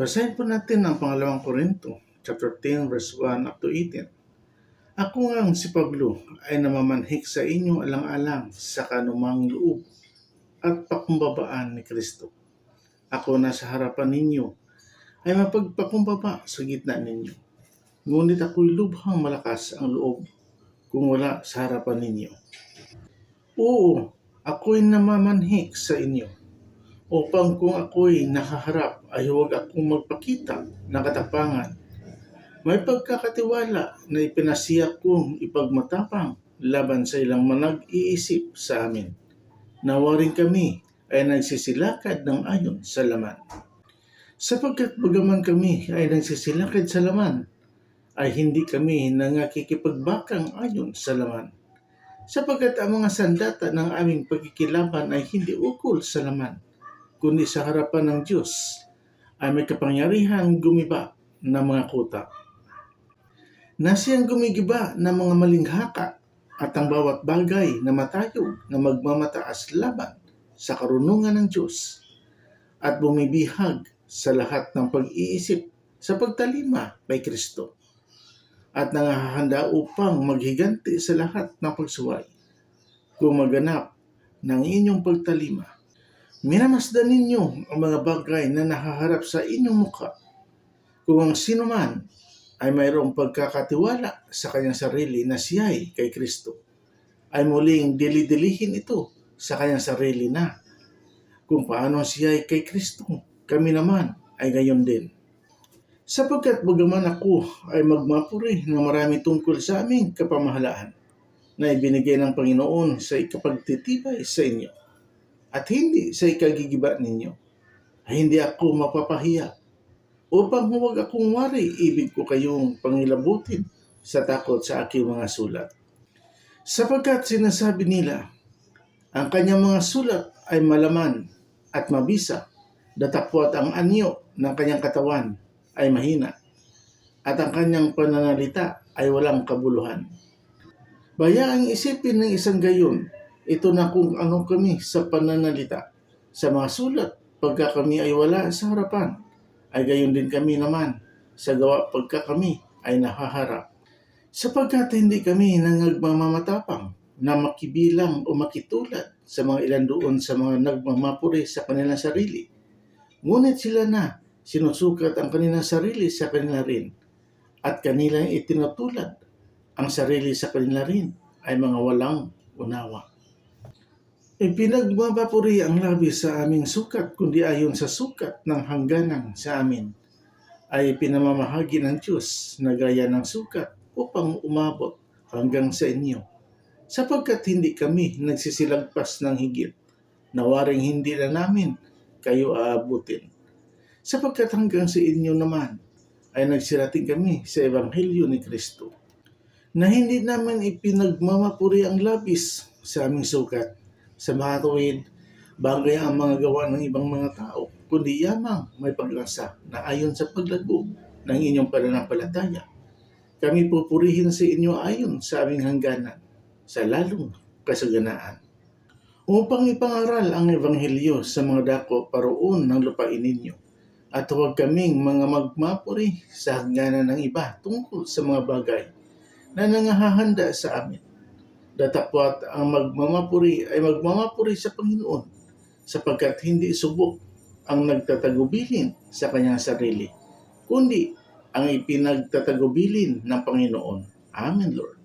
Basahin po natin ang pangalawang Korinto, chapter 10, verse 1 up to 18. Ako nga si Pablo ay namamanhik sa inyong alang-alang sa kanumang loob at pakumbabaan ni Kristo. Ako na sa harapan ninyo ay mapagpakumbaba sa gitna ninyo. Ngunit ako'y lubhang malakas ang loob kung wala sa harapan ninyo. Oo, ako'y namamanhik sa inyo upang kung ako'y nakaharap ay huwag akong magpakita ng katapangan. May pagkakatiwala na ipinasiyak kong ipagmatapang laban sa ilang manag-iisip sa amin. Nawaring kami ay nagsisilakad ng ayon sa laman. Sapagkat bagaman kami ay nagsisilakad sa laman, ay hindi kami nangakikipagbakang ayon sa laman. Sapagkat ang mga sandata ng aming pagkikilaban ay hindi ukol sa laman, kundi sa harapan ng Diyos ay may kapangyarihan gumiba ng mga kuta. Na siyang gumigiba ng mga malinghaka at ang bawat bagay na matayog na magmamataas laban sa karunungan ng Diyos at bumibihag sa lahat ng pag-iisip sa pagtalima kay Kristo at nangahanda upang maghiganti sa lahat ng pagsuway kung maganap ng inyong pagtalima. Minamasdan ninyo ang mga bagay na nakaharap sa inyong mukha. Kung ang sino man ay mayroong pagkakatiwala sa kanyang sarili na siya'y kay Kristo, ay muling dilidilihin ito sa kanyang sarili na. Kung paano siya'y kay Kristo, kami naman ay gayon din. Sapagkat bagaman ako ay magmapuri ng marami tungkol sa aming kapamahalaan na ibinigay ng Panginoon sa ikapagtitibay sa inyo at hindi sa ikagigiba ninyo, ay hindi ako mapapahiya upang huwag akong wari ibig ko kayong pangilabutin sa takot sa aking mga sulat. Sapagkat sinasabi nila, ang kanyang mga sulat ay malaman at mabisa, datapwat ang anyo ng kanyang katawan ay mahina, at ang kanyang pananalita ay walang kabuluhan. Bayaang isipin ng isang gayon, ito na kung ano kami sa pananalita. Sa mga sulat, pagka kami ay wala sa harapan, ay gayon din kami naman sa gawa pagka kami ay nahaharap. Sapagkat hindi kami nangagmamamatapang na makibilang o makitulad sa mga ilan doon sa mga nagmamapuri sa kanilang sarili. Ngunit sila na sinusukat ang kanilang sarili sa kanila rin at kanilang itinutulad ang sarili sa kanila rin ay mga walang unawa. Ipinagmamapuri ang labis sa aming sukat kundi ayon sa sukat ng hangganan sa amin ay pinamamahagi ng Diyos na gaya ng sukat upang umabot hanggang sa inyo. Sapagkat hindi kami nagsisilagpas ng higit, nawaring hindi na namin kayo aabutin. Sapagkat hanggang sa inyo naman ay nagsirating kami sa Ebanghelyo ni Kristo na hindi namin ipinagmamapuri ang labis sa aming sukat sa mga tuwid, bagay ang mga gawa ng ibang mga tao, kundi yamang may pag-asa na ayon sa paglago ng inyong pananampalataya. Kami pupurihin sa inyo ayon sa aming hangganan, sa lalong kasaganaan. Upang ipangaral ang Ebanghelyo sa mga dako paroon ng lupain ninyo, at huwag kaming mga magmapuri sa hangganan ng iba tungkol sa mga bagay na nangahahanda sa amin datapwat ang magmamapuri ay magmamapuri sa Panginoon sapagkat hindi subok ang nagtatagubilin sa kanyang sarili, kundi ang ipinagtatagubilin ng Panginoon. Amen, Lord.